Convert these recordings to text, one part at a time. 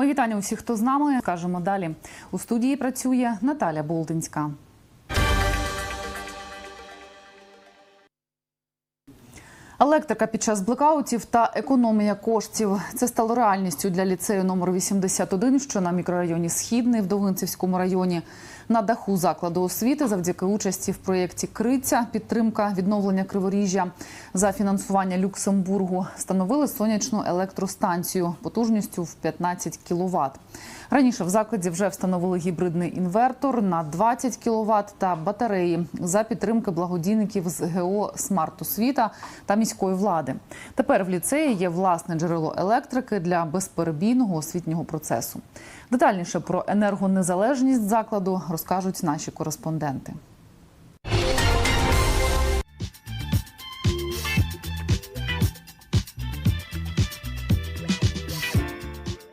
Мої вітання усіх, хто з нами. Кажемо далі. У студії працює Наталя Болдинська. Електрика під час блекаутів та економія коштів це стало реальністю для ліцею номер 81, що на мікрорайоні Східний в Довгинцівському районі. На даху закладу освіти завдяки участі в проєкті Криця підтримка відновлення криворіжжя за фінансування Люксембургу встановили сонячну електростанцію потужністю в 15 кВт. Раніше в закладі вже встановили гібридний інвертор на 20 кВт та батареї за підтримки благодійників з ГО Смарт Освіта та міської влади. Тепер в ліцеї є власне джерело електрики для безперебійного освітнього процесу. Детальніше про енергонезалежність закладу розкажуть наші кореспонденти.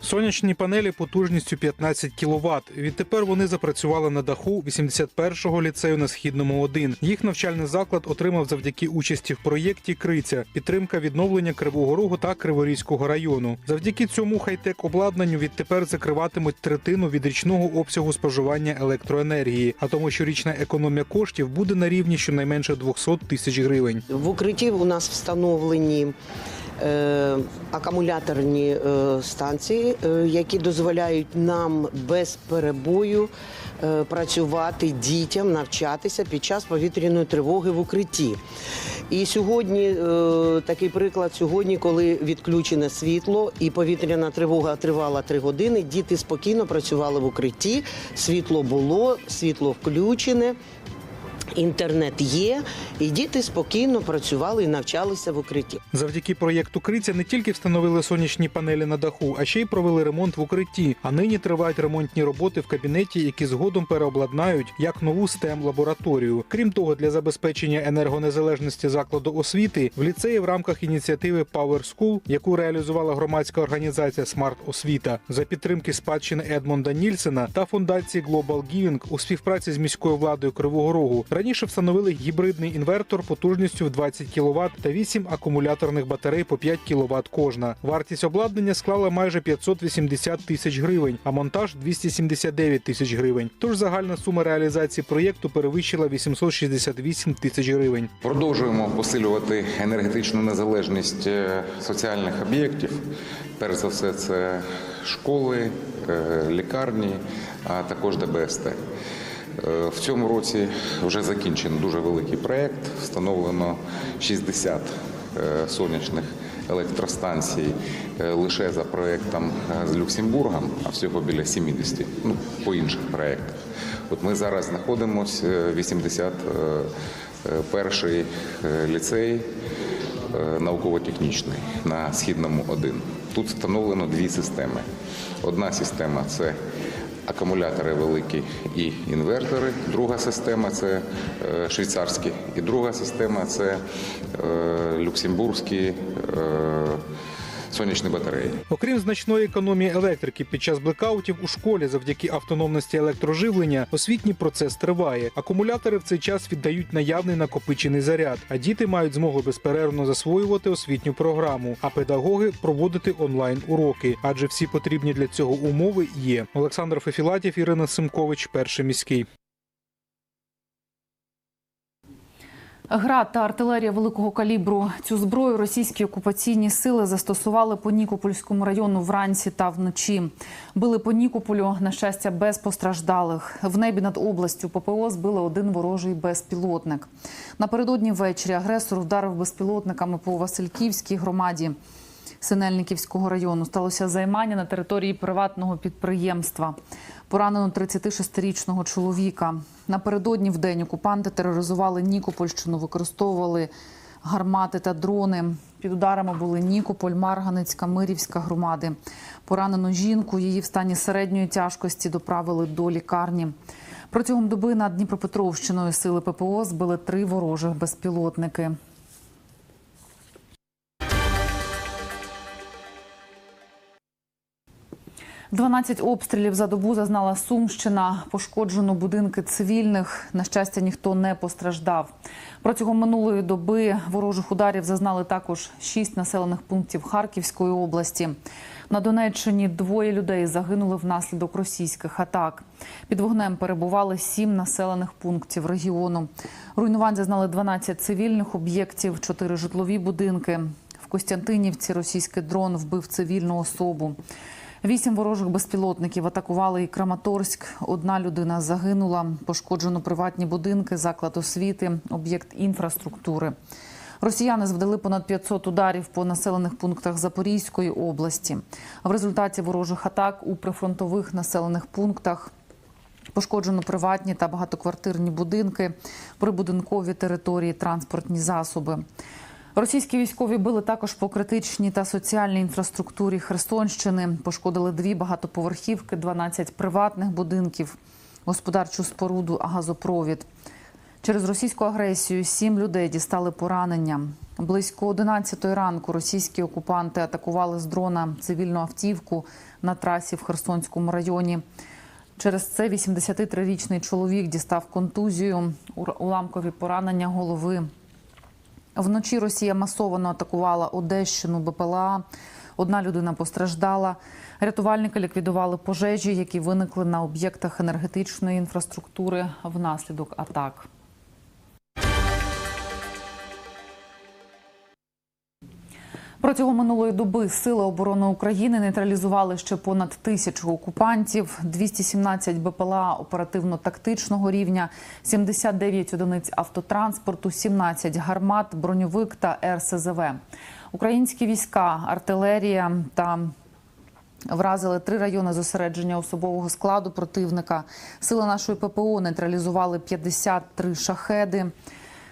Сонячні панелі потужністю 15 кВт. Відтепер вони запрацювали на даху 81-го ліцею на східному 1. Їх навчальний заклад отримав завдяки участі в проєкті Криця, підтримка відновлення Кривого Рогу та Криворізького району. Завдяки цьому хай-тек обладнанню відтепер закриватимуть третину від річного обсягу споживання електроенергії, а тому щорічна економія коштів буде на рівні щонайменше 200 тисяч гривень. В укритті у нас встановлені акумуляторні е, станції, е, які дозволяють нам без перебою е, працювати дітям, навчатися під час повітряної тривоги в укритті. І сьогодні е, такий приклад сьогодні, коли відключене світло і повітряна тривога тривала три години. Діти спокійно працювали в укритті. Світло було, світло включене. Інтернет є, і діти спокійно працювали і навчалися в укритті. Завдяки проєкту Криця не тільки встановили сонячні панелі на даху, а ще й провели ремонт в укритті. А нині тривають ремонтні роботи в кабінеті, які згодом переобладнають як нову stem лабораторію. Крім того, для забезпечення енергонезалежності закладу освіти в ліцеї в рамках ініціативи Power School, яку реалізувала громадська організація Смарт Освіта за підтримки спадщини Едмонда Нільсена та фундації Global Giving у співпраці з міською владою Кривого Рогу. Раніше встановили гібридний інвертор потужністю в 20 кВт та 8 акумуляторних батарей по 5 кВт кожна. Вартість обладнання склала майже 580 тисяч гривень, а монтаж 279 тисяч гривень. Тож загальна сума реалізації проєкту перевищила 868 тисяч гривень. Продовжуємо посилювати енергетичну незалежність е, соціальних об'єктів. Перш за все, це школи, е, лікарні, а також ДБСТ. Е, В цьому році вже закінчений дуже великий проєкт. Встановлено 60 е, сонячних електростанцій е, лише за проєктом з Люксембургом, а всього біля 70, ну, по інших проєктах. От ми зараз знаходимося е, 81-й е, ліцей науково-технічний на Східному 1. Тут встановлено дві системи. Одна система це акумулятори великі і інвертори. Друга система це е, швейцарські. І друга система це е, люксембурзькі е, сонячні батареї. Окрім значної економії електрики під час блекаутів у школі, завдяки автономності електроживлення, освітній процес триває. Акумулятори в цей час віддають наявний накопичений заряд, а діти мають змогу безперервно засвоювати освітню програму, а педагоги проводити онлайн уроки, адже всі потрібні для цього умови є. Олександр Фефілатів, Ірина Симкович, перший міський. Град та артилерія великого калібру. Цю зброю російські окупаційні сили застосували по Нікопольському району вранці та вночі. Били по Нікополю, на щастя, без постраждалих. В небі над областю ППО збили один ворожий безпілотник. Напередодні ввечері агресор вдарив безпілотниками по Васильківській громаді. Синельниківського району сталося займання на території приватного підприємства. Поранено 36-річного чоловіка. Напередодні в день окупанти тероризували Нікопольщину, використовували гармати та дрони. Під ударами були Нікополь, Марганецька, Мирівська громади. Поранену жінку, її в стані середньої тяжкості доправили до лікарні. Протягом доби над Дніпропетровщиною сили ППО збили три ворожих безпілотники. 12 обстрілів за добу зазнала Сумщина. Пошкоджено будинки цивільних. На щастя, ніхто не постраждав. Протягом минулої доби ворожих ударів зазнали також 6 населених пунктів Харківської області. На Донеччині двоє людей загинули внаслідок російських атак. Під вогнем перебували 7 населених пунктів регіону. Руйнувань зазнали 12 цивільних об'єктів, 4 житлові будинки. В Костянтинівці російський дрон вбив цивільну особу. Вісім ворожих безпілотників атакували і Краматорськ. Одна людина загинула. Пошкоджено приватні будинки, заклад освіти, об'єкт інфраструктури. Росіяни завдали понад 500 ударів по населених пунктах Запорізької області. В результаті ворожих атак у прифронтових населених пунктах Пошкоджено приватні та багатоквартирні будинки, прибудинкові території, транспортні засоби. Російські військові били також по критичній та соціальній інфраструктурі Херсонщини. Пошкодили дві багатоповерхівки, 12 приватних будинків, господарчу споруду, газопровід. Через російську агресію сім людей дістали поранення. Близько 11 ранку російські окупанти атакували з дрона цивільну автівку на трасі в Херсонському районі. Через це 83-річний чоловік дістав контузію, уламкові поранення голови. Вночі Росія масово атакувала Одещину БПЛА. Одна людина постраждала. Рятувальники ліквідували пожежі, які виникли на об'єктах енергетичної інфраструктури внаслідок атак. Протягом минулої доби сили оборони України нейтралізували ще понад тисячу окупантів, 217 БПЛА оперативно-тактичного рівня, 79 одиниць автотранспорту, 17 гармат, броньовик та РСЗВ. Українські війська, артилерія та Вразили три райони зосередження особового складу противника. Сили нашої ППО нейтралізували 53 шахеди.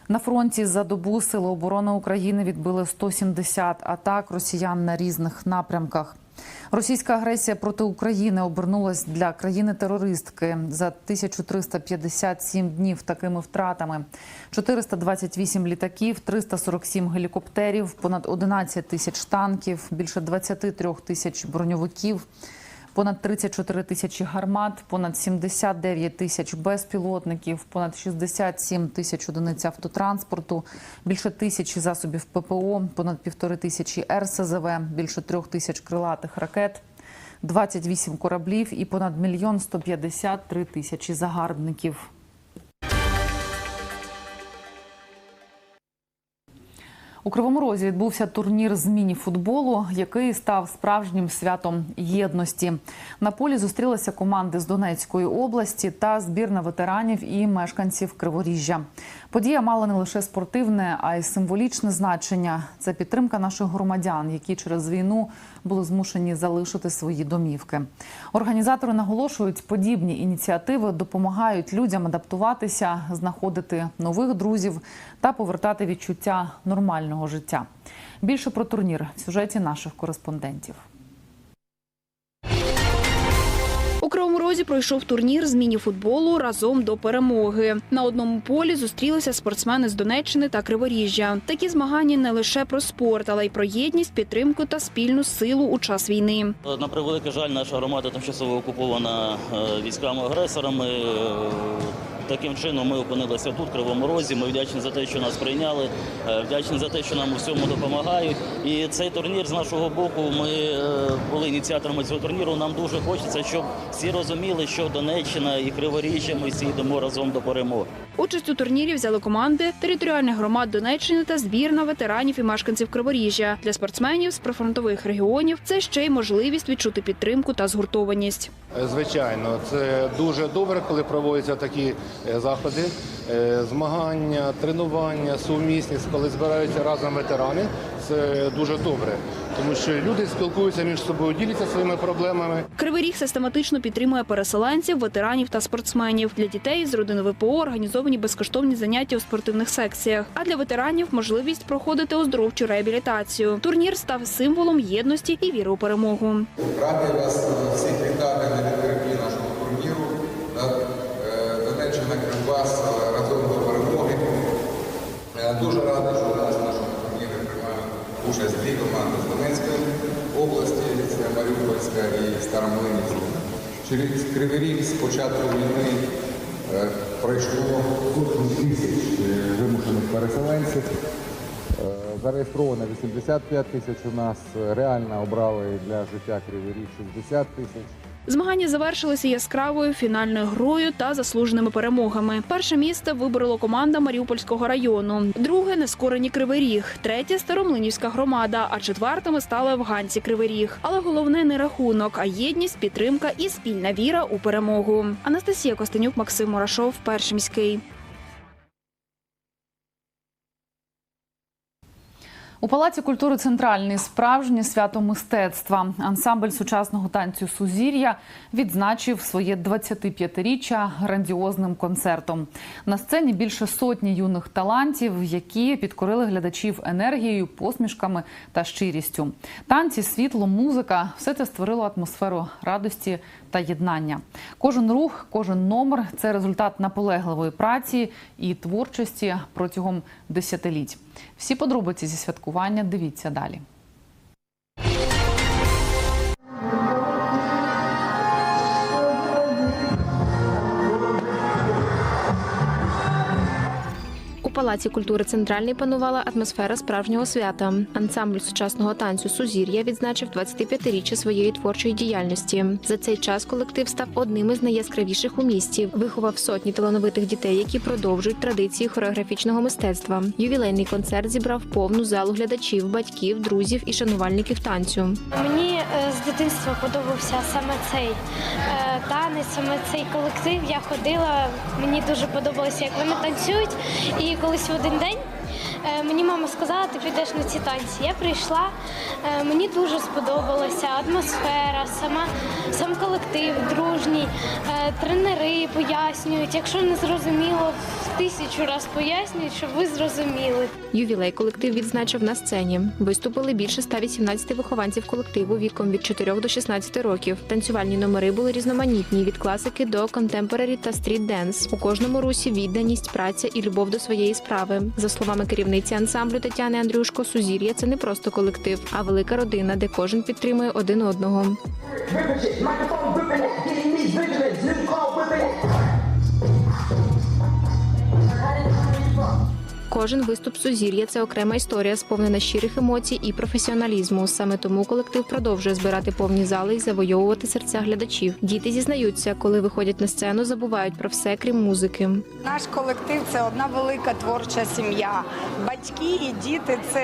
На фронті за добу Сили оборони України відбили 170 атак росіян на різних напрямках. Російська агресія проти України обернулась для країни-терористки за 1357 днів такими втратами: 428 літаків, 347 гелікоптерів, понад 11 тисяч танків, більше 23 тисяч броньовиків, понад 34 тисячі гармат, понад 79 тисяч безпілотників, понад 67 тисяч одиниць автотранспорту, більше тисячі засобів ППО, понад півтори тисячі РСЗВ, більше трьох тисяч крилатих ракет, 28 кораблів і понад мільйон 153 тисячі загарбників. У Кривому Розі відбувся турнір з міні-футболу, який став справжнім святом єдності. На полі зустрілися команди з Донецької області та збірна ветеранів і мешканців Криворіжжя. Подія мала не лише спортивне, а й символічне значення. Це підтримка наших громадян, які через війну були змушені залишити свої домівки. Організатори наголошують, подібні ініціативи допомагають людям адаптуватися, знаходити нових друзів та повертати відчуття нормального життя. Більше про турнір в сюжеті наших кореспондентів. У пройшов турнір з міні-футболу разом до перемоги. На одному полі зустрілися спортсмени з Донеччини та Криворіжжя. Такі змагання не лише про спорт, але й про єдність, підтримку та спільну силу у час війни. На превеликий жаль, наша громада тимчасово окупована е, військами-агресорами. Е, Таким чином ми опинилися тут, в Кривому Розі. Ми вдячні за те, що нас прийняли, е, вдячні за те, що нам у всьому допомагають. І цей турнір з нашого боку, ми були ініціаторами цього турніру. Нам дуже хочеться, щоб всі розуміли, що Донеччина і Криворіжжя ми всі разом до перемоги. Участь у турнірі взяли команди територіальних громад Донеччини та збірна ветеранів і мешканців Криворіжжя. Для спортсменів з прифронтових регіонів це ще й можливість відчути підтримку та згуртованість. Е, Звичайно, це дуже добре, коли проводяться такі е, заходи, Е, змагання, тренування, сумісність, коли збираються разом ветерани. Це дуже добре, тому що люди спілкуються між собою, діляться своїми проблемами. Кривий Ріг систематично підтримує переселенців, ветеранів та спортсменів. Для дітей з родини ВПО організовані безкоштовні заняття у спортивних секціях. А для ветеранів можливість проходити оздоровчу реабілітацію. Турнір став символом єдності і віри у перемогу. Радий вас всіх вітати на відкритті нашого турніру. Е, Донеччина Кривбас е, разом до перемоги. Е, Дуже радий, що у нас в нашому турнірі приймають участь дві команди з Донецької області, це Маріупольська і Старомлинівська. Через Кривий Ріг з початку війни пройшло сотні тисяч е, вимушених переселенців. Е, Зареєстровано 85 тисяч у нас, е, реально обрали для життя Кривий Ріг 60 тисяч. Змагання завершилися яскравою фінальною грою та заслуженими перемогами. Перше місце виборола команда Маріупольського району, друге нескорені Кривий Ріг, третє Старомлинівська громада, а четвертими стали афганці Кривий Ріг. Але головне не рахунок, а єдність, підтримка і спільна віра у перемогу. Анастасія Костенюк, Максим Мурашов, перший міський. У Палаці культури Центральний справжнє свято мистецтва. Ансамбль сучасного танцю Сузір'я відзначив своє 25-річчя грандіозним концертом. На сцені більше сотні юних талантів, які підкорили глядачів енергією, посмішками та щирістю. Танці, світло, музика все це створило атмосферу радості та єднання. Кожен рух, кожен номер це результат наполегливої праці і творчості протягом десятиліть. Всі подробиці зі святкування дивіться далі. Палаці культури Центральний панувала атмосфера справжнього свята. Ансамбль сучасного танцю Сузір'я відзначив 25-річчя своєї творчої діяльності. За цей час колектив став одним із найяскравіших у місті. Виховав сотні талановитих дітей, які продовжують традиції хореографічного мистецтва. Ювілейний концерт зібрав повну залу глядачів, батьків, друзів і шанувальників танцю. Мені е, з дитинства подобався саме цей е, танець, саме цей колектив. Я ходила, мені дуже подобалося, як вони танцюють. І колись в один день мені мама сказала, ти підеш на ці танці. Я прийшла, е, мені дуже сподобалася атмосфера, сама, сам колектив дружній, е, тренери пояснюють. Якщо не зрозуміло, в тисячу раз пояснюють, щоб ви зрозуміли. Ювілей колектив відзначив на сцені. Виступили більше 118 вихованців колективу віком від 4 до 16 років. Танцювальні номери були різноманітні від класики до контемпорарі та стріт денс. У кожному русі відданість, праця і любов до своєї справи. За словами керівниці ансамблю Тетяни Андрюшко, Сузір'я це не просто колектив, а велика родина, де кожен підтримує один одного. Вибачте, Кожен виступ Сузір'я це окрема історія, сповнена щирих емоцій і професіоналізму. Саме тому колектив продовжує збирати повні зали і завойовувати серця глядачів. Діти зізнаються, коли виходять на сцену, забувають про все, крім музики. Наш колектив це одна велика творча сім'я. Батьки і діти це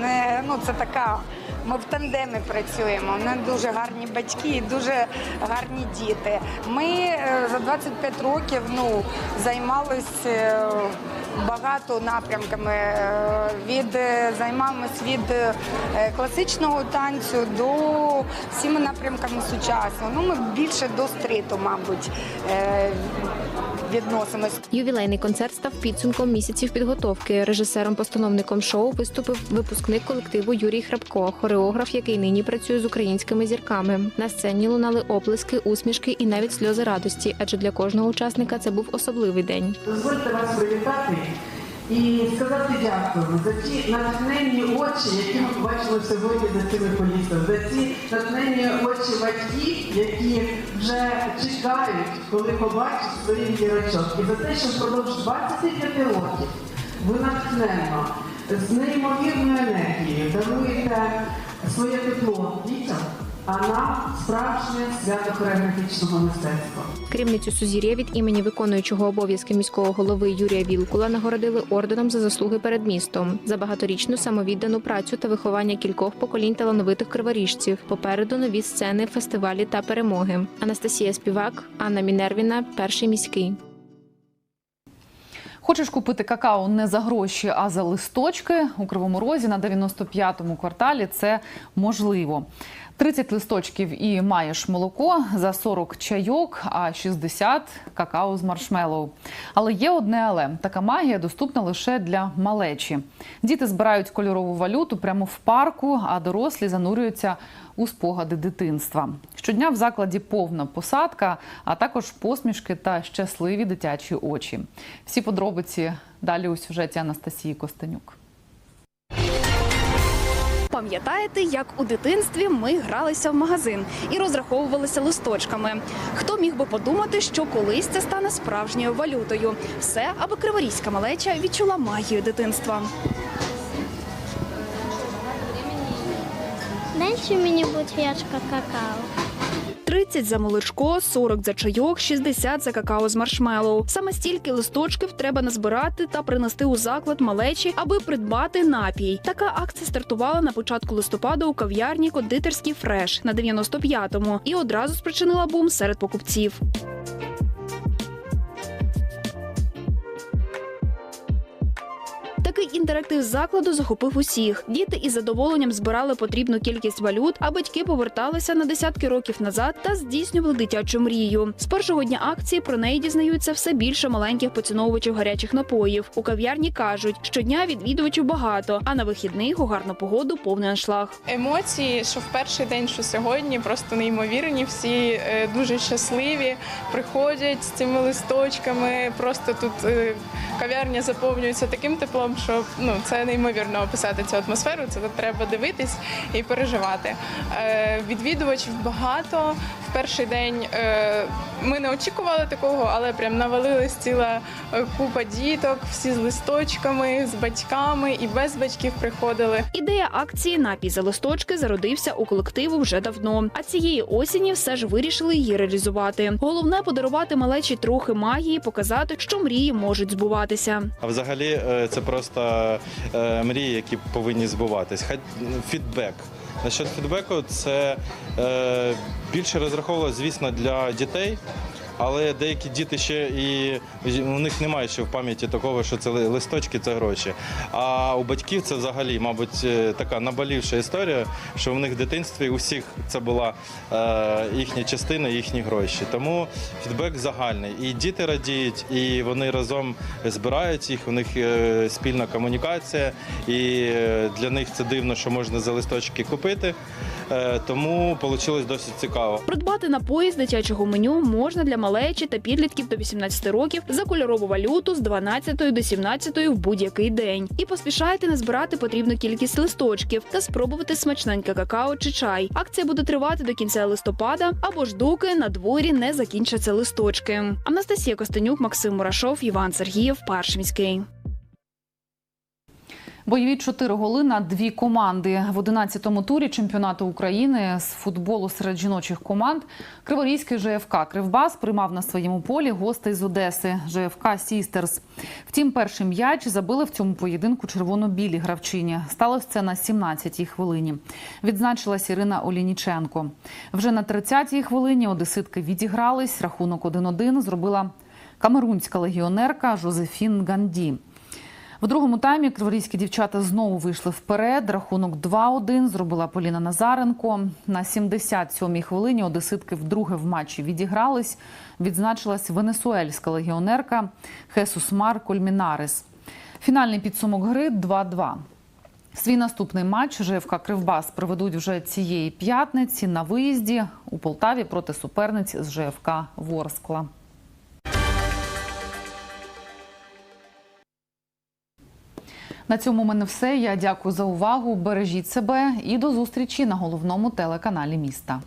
не ну це така. Ми в тандемі працюємо. У нас дуже гарні батьки і дуже гарні діти. Ми е, за 25 років ну займалися е, багато напрямками. Е, Від е, займаємось від е, класичного танцю до всіма напрямками сучасного. Ну ми більше до стриту, мабуть, відносимось. Ювілейний концерт став підсумком місяців підготовки. Режисером-постановником шоу виступив випускник колективу Юрій Храбко, хореограф, який нині працює з українськими зірками. На сцені лунали оплески, усмішки і навіть сльози радості, адже для кожного учасника це був особливий день. Дозвольте вас привітати і сказати дякую за ті натхненні очі, які ми побачили сьогодні за цими колісами, за ці натхненні очі батьків, які вже чекають, коли побачать своїх дірочок. І за те, що впродовж 25 років ви натхненно, з неймовірною енергією даруєте своє тепло дітям, а нам справжнє свято хореографічного мистецтва. Керівницю Сузір'я від імені виконуючого обов'язки міського голови Юрія Вілкула нагородили орденом за заслуги перед містом за багаторічну самовіддану працю та виховання кількох поколінь талановитих криворіжців. Попереду нові сцени, фестивалі та перемоги. Анастасія Співак, Анна Мінервіна, перший міський. Хочеш купити какао не за гроші, а за листочки у Кривому Розі на 95-му кварталі це можливо. 30 листочків і маєш молоко за 40 чайок, а 60 – какао з маршмеллоу. Але є одне але така магія доступна лише для малечі. Діти збирають кольорову валюту прямо в парку, а дорослі занурюються у спогади дитинства. Щодня в закладі повна посадка, а також посмішки та щасливі дитячі очі. Всі подробиці далі у сюжеті Анастасії Костенюк. Пам'ятаєте, як у дитинстві ми гралися в магазин і розраховувалися листочками? Хто міг би подумати, що колись це стане справжньою валютою? Все, аби криворізька малеча відчула магію дитинства. Дальше мені будь ячка какао. 30 за молочко, 40 за чайок, 60 за какао з маршмеллоу. Саме стільки листочків треба назбирати та принести у заклад малечі, аби придбати напій. Така акція стартувала на початку листопада у кав'ярні кондитерський фреш на 95-му і одразу спричинила бум серед покупців. Такий інтерактив закладу захопив усіх. Діти із задоволенням збирали потрібну кількість валют, а батьки поверталися на десятки років назад та здійснювали дитячу мрію. З першого дня акції про неї дізнаються все більше маленьких поціновувачів гарячих напоїв. У кав'ярні кажуть, щодня відвідувачів багато, а на вихідних у гарну погоду повний аншлаг. Емоції, що в перший день, що сьогодні, просто неймовірні. Всі е, дуже щасливі, приходять з цими листочками. Просто тут е, кав'ярня заповнюється таким теплом, що ну це неймовірно описати цю атмосферу. Це треба дивитись і переживати. Е, Відвідувачів багато. Перший день е, ми не очікували такого, але прям навалилась ціла е, купа діток, всі з листочками, з батьками і без батьків приходили. Ідея акції Напій за листочки зародився у колективу вже давно. А цієї осені все ж вирішили її реалізувати. Головне подарувати малечі трохи магії, показати, що мрії можуть збуватися. А взагалі е, це просто мрії, які повинні збуватись. Хай фідбек. Насчет фідбеку, це е, більше розраховувалося, звісно, для дітей. Але деякі діти ще і у них немає ще в пам'яті такого, що це листочки, це гроші. А у батьків це взагалі, мабуть, е, така наболівша історія, що в них в дитинстві усіх це була е, їхня частина, їхні гроші. Тому фідбек загальний. І діти радіють, і вони разом збирають їх. У них е, спільна комунікація, і е, для них це дивно, що можна за листочки купити. Е, тому вийшло досить цікаво. Придбати напої з дитячого меню можна для малечі та підлітків до 18 років за кольорову валюту з 12 до 17 в будь-який день. І поспішайте не збирати потрібну кількість листочків та спробувати смачненьке какао чи чай. Акція буде тривати до кінця листопада або ж доки на дворі не закінчаться листочки. Анастасія Костенюк, Максим Мурашов, Іван Сергієв, Паршміський. Бойові чотири голи на дві команди в 11-му турі чемпіонату України з футболу серед жіночих команд. Криворізький ЖФК Кривбас приймав на своєму полі гостей з Одеси ЖФК Сістерс. Втім, перший м'яч забили в цьому поєдинку червоно-білі гравчині. Сталося це на 17-й хвилині. Відзначилась Ірина Олініченко. Вже на 30-й хвилині одеситки відігрались. Рахунок 1-1 зробила камерунська легіонерка Жозефін Ганді. В другому таймі криворізькі дівчата знову вийшли вперед. Рахунок 2-1 зробила Поліна Назаренко. На 77-й хвилині одеситки вдруге в матчі відігрались. Відзначилась венесуельська легіонерка Хесус Мар Кольмінарес. Фінальний підсумок гри 2-2. Свій наступний матч ЖФК Кривбас проведуть вже цієї п'ятниці на виїзді у Полтаві проти суперниць з ЖФК Ворскла. На цьому в мене все. Я дякую за увагу. Бережіть себе і до зустрічі на головному телеканалі міста.